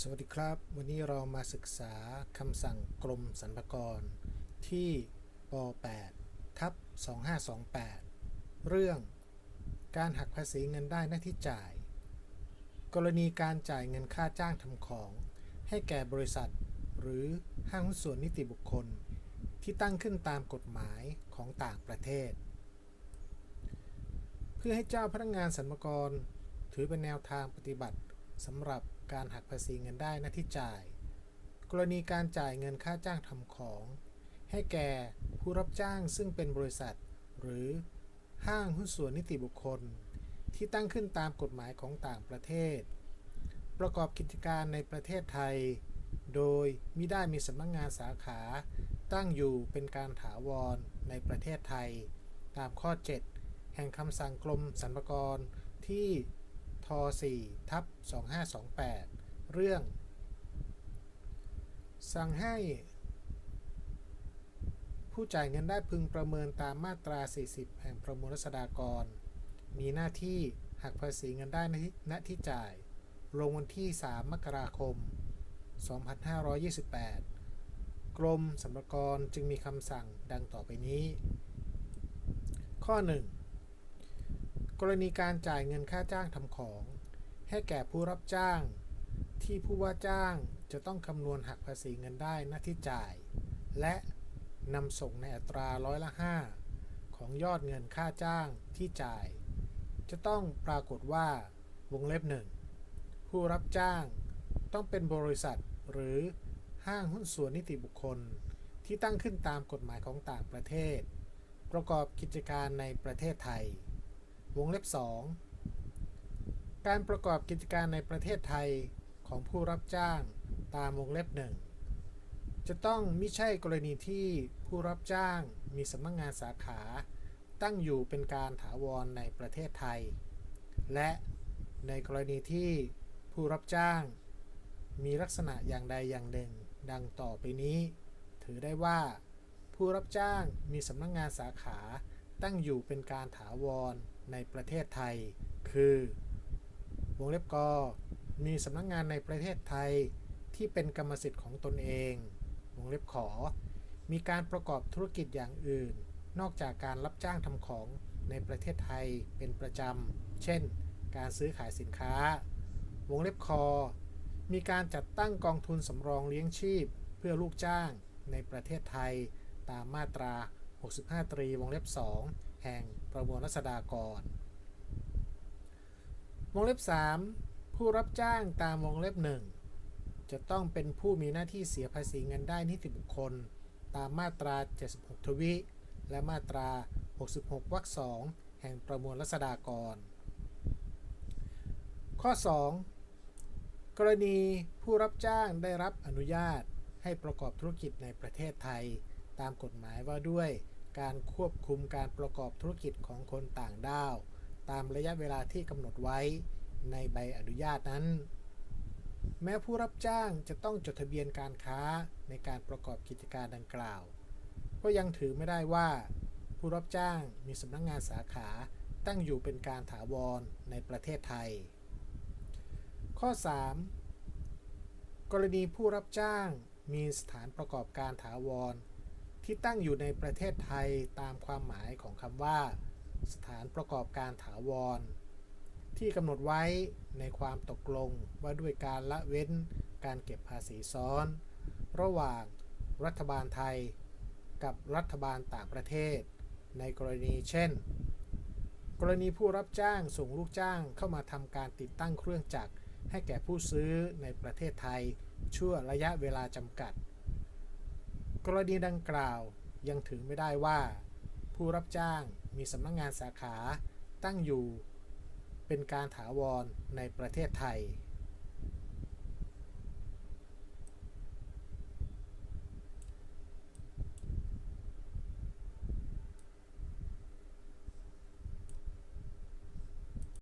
สวัสดีครับ วันนี้เรามาศึกษาคำสั่งกรมสรรพากร ที่ป 8 ทับ 2528 เรื่องการหักภาษีเงินได้หน้าที่จ่าย กรณีการจ่ายเงินค่าจ้างทำของ ให้แก่บริษัท หรือห้างหุ้นส่วนนิติบุคคล ที่ตั้งขึ้นตามกฎหมายของต่างประเทศ เพื่อให้เจ้าพนักงานสรรพากร ถือเป็นแนวทางปฏิบัติสำหรับ การหักภาษีเงินได้หน้าที่จ่าย กรณีการจ่ายเงินค่าจ้างทำของ ให้แก่ผู้รับจ้างซึ่งเป็นบริษัท หรือห้างหุ้นส่วนนิติบุคคล ที่ตั้งขึ้นตามกฎหมายของต่างประเทศ ประกอบกิจการในประเทศไทย โดยมิได้มีสำนักงงานสาขา ตั้งอยู่เป็นการถาวรในประเทศไทย ตามข้อ 7 แห่งคำสั่งกรมสรรพากรที่ ท4ทับ2528 เรื่อง สั่งให้ ผู้จ่ายเงินได้พึงประเมินตามมาตรา 40 แห่งประมวลรัษฎากร มีหน้าที่หักภาษีเงินได้ณที่จ่าย ลงวันที่ 3 มกราคม 2528 กรมสรรพากรจึงมีคำสั่งดังต่อไปนี้ ข้อ 1 กรณีการจ่ายเงินค่าจ้างทำของ ให้แก่ผู้รับจ้าง ที่ผู้ว่าจ้างจะต้องคำนวณหักภาษีเงินได้หน้าที่จ่าย และนำส่งในอัตราร้อยละ 5 ของยอดเงินค่าจ้างที่จ่าย จะต้องปรากฏว่าวงเล็บหนึ่งผู้รับจ้างต้องเป็นบริษัทหรือห้างหุ้นส่วนนิติบุคคล ที่ตั้งขึ้นตามกฎหมายของต่างประเทศ ประกอบกิจการในประเทศไทย วงเล็บ 2 การประกอบกิจการในประเทศไทยของผู้รับจ้างตามวงเล็บหนึ่งจะต้องไม่ใช่กรณีที่ผู้รับจ้างมีสำนักงงานสาขา ตั้งอยู่เป็นการถาวรในประเทศไทย และในกรณีที่ผู้รับจ้าง มีลักษณะอย่างใดอย่างหนึ่ง ดังต่อไปนี้ ถือได้ว่า ผู้รับจ้างมีสำนักงงานสาขาตั้งอยู่เป็นการถาวร ในประเทศไทย คือ วงเล็บกมีสำนักงงานในประเทศไทยที่เป็นกรรมสิทธิ์ของตนเอง วงเล็บขอ มีการประกอบธุรกิจอย่างอื่น นอกจากการรับจ้างทำของในประเทศไทยเป็นประจำ เช่น การซื้อขายสินค้า วงเล็บคอ มีการจัดตั้งกองทุนสำรองเลี้ยงชีพ เพื่อลูกจ้างในประเทศไทย ตามมาตรา 65 ตรีวงเล็บ2 แห่งประมวลรัษฎากร วงเล็บ 3 ผู้รับจ้างตามวงเล็บ 1 จะต้องเป็นผู้มีหน้าที่เสียภาษีเงินได้นิติบุคคล ตามมาตรา 76 ทวิและมาตรา 66 วรรค2แห่งประมวลรัษฎากร ข้อ 2 กรณีผู้รับจ้างได้รับอนุญาตให้ประกอบธุรกิจในประเทศไทย ตามกฎหมายว่าด้วย การควบคุมการประกอบธุรกิจของคนต่างด้าว ตามระยะเวลาที่กำหนดไว้ในใบอนุญาตนั้น แม้ผู้รับจ้างจะต้องจดทะเบียนการค้าในการประกอบกิจการดังกล่าว ก็ยังถือไม่ได้ว่า ผู้รับจ้างมีสำนักงงานสาขาตั้งอยู่เป็นการถาวรในประเทศไทย ข้อ 3 กรณีผู้รับจ้างมีสถานประกอบการถาวร ที่ตั้งอยู่ในประเทศไทยตามความหมายของคำว่า สถานประกอบการถาวร ที่กำหนดไว้ในความตกลงว่าด้วยการละเว้นการเก็บภาษีซ้อน ระหว่างรัฐบาลไทย กับรัฐบาลต่างประเทศ ในกรณีเช่น กรณีผู้รับจ้างส่งลูกจ้างเข้ามาทำการติดตั้งเครื่องจักรให้แก่ผู้ซื้อในประเทศไทย ชั่วระยะเวลาจำกัด กรณีดังกล่าวยังถือไม่ได้ว่า ผู้รับจ้างมีสำนักงงานสาขาตั้งอยู่เป็นการถาวรในประเทศไทย